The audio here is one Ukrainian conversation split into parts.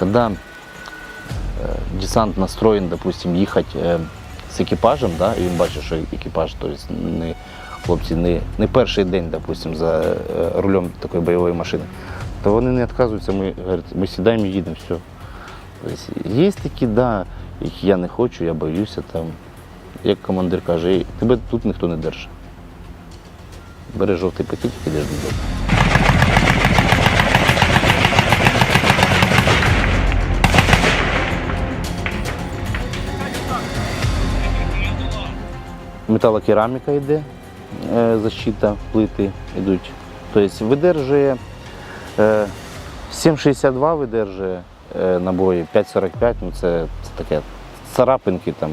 когда э, десант настроен, допустим, їхати е, з екіпажем, да, і він бачить, що екіпаж, тобто не, хлопці не, не перший день, допустим, за е, рулем такої бойової машини, то вони не відказуються, ми, говорять, ми сідаємо і їдемо, все. Тобто, є такі, да, які я не хочу, я боюся там. Як командир каже, тебе тут ніхто не держить. Бери жовтий пакетик і йдеш додому. Металокераміка йде, е, защита, плити йдуть. Тобто видержує е, 7,62 видержує е, набої, 5,45, ну це, це таке царапинки там.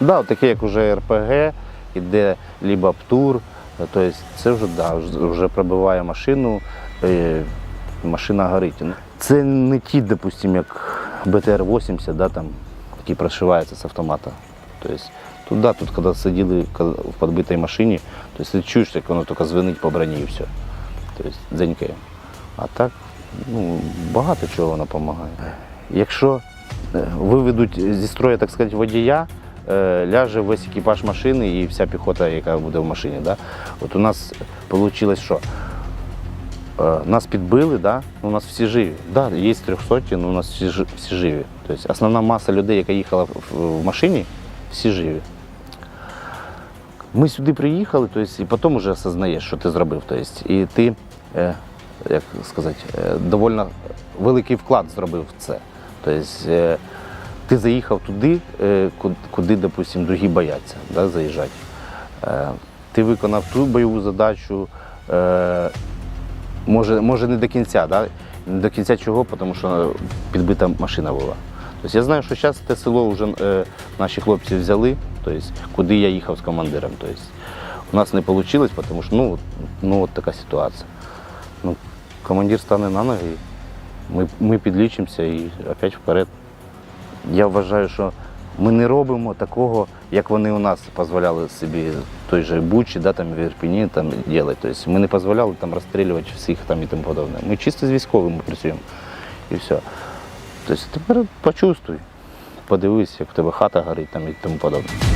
Да, таке, як уже РПГ, іде либо ПТУР, тобто це вже, да, вже- вже пробиває машину, е, машина горить. Це не ті, допустим, як БТР-80, да, там, який прошивається з автомата. Тобто, тут, да, тут, коли сиділи в підбитій машині, то ти чуєш, як воно тільки звенить по броні і все. Тобто, дзенькає. А так, ну, багато чого воно допомагає. Якщо е, виведуть зі строю, так сказати, водія, е, ляже весь екіпаж машини і вся піхота, яка буде в машині. Да? От у нас вийшло що? Е, Нас підбили, да? ну, у нас всі живі. Да, є 300, але у нас всі, живі. Тобто основна маса людей, яка їхала в машині, всі живі. Ми сюди приїхали, тобто, і потім вже осознаєш, що ти зробив. Тобто, і ти, е, як сказати, е, доволі великий вклад зробив в це. Тобто, ти заїхав туди, куди, допустим, другі бояться да, заїжджати. Ти виконав ту бойову задачу, може, може не до кінця, да? не до кінця чого, тому що підбита машина була. Тобто я знаю, що зараз те село вже е, наші хлопці взяли, тобто, куди я їхав з командиром. Тобто, у нас не вийшло, тому що ну, ну, от така ситуація. Ну, командир стане на ноги, ми, ми підлічимося і опять вперед. Я вважаю, що ми не робимо такого, як вони у нас дозволяли собі той же Бучі, да, там, в Ірпіні там, робити. Тобто ми не дозволяли там розстрілювати всіх там, і тому подобне. Ми чисто з військовими працюємо. І все. Тобто тепер почувствуй, подивись, як в тебе хата горить там, і тому подобне.